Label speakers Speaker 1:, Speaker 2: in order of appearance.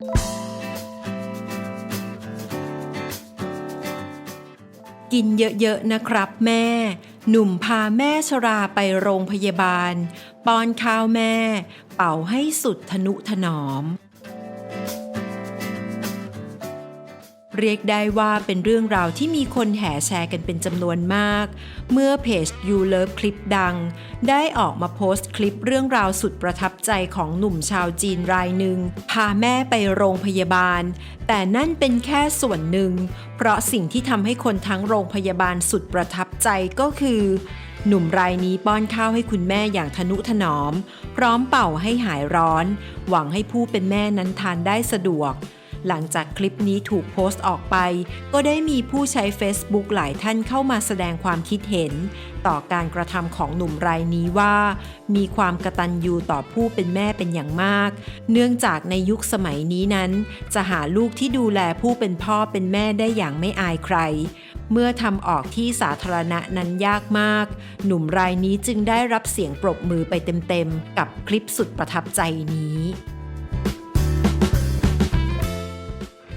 Speaker 1: กินเยอะๆนะครับแม่ หนุ่มพาแม่ชราไปโรงพยาบาล ป้อนข้าวแม่ เป่าให้สุดทนุถนอม เรียกได้ว่าเป็นเรื่องราวที่มีคนแห่แชร์กันเป็นจำนวนมาก เมื่อเพจ You Love คลิปดัง ได้ออกมาโพสต์คลิปเรื่องราวสุดประทับใจของหนุ่มชาวจีนรายหนึ่ง พาแม่ไปโรงพยาบาล แต่นั่นเป็นแค่ส่วนหนึ่ง เพราะสิ่งที่ทำให้คนทั้งโรงพยาบาลสุดประทับใจก็คือ หนุ่มรายนี้ป้อนข้าวให้คุณแม่อย่างทนุถนอม พร้อมเป่าให้หายร้อน หวังให้ผู้เป็นแม่นั้นทานได้สะดวก หลังจากคลิปนี้ถูกโพสต์ออกไป ก็ได้มีผู้ใช้ Facebook หลายท่านเข้ามาแสดงความคิดเห็น ต่อการกระทำของหนุ่มรายนี้ว่า มีความกตัญญูต่อผู้เป็นแม่เป็นอย่างมาก เนื่องจากในยุคสมัยนี้นั้น จะหาลูกที่ดูแลผู้เป็นพ่อเป็นแม่ได้อย่างไม่อายใครเมื่อทำออกที่สาธารณะนั้นยากมาก หนุ่มรายนี้จึงได้รับเสียงปรบมือไปเต็มๆ กับคลิปสุดประทับใจนี้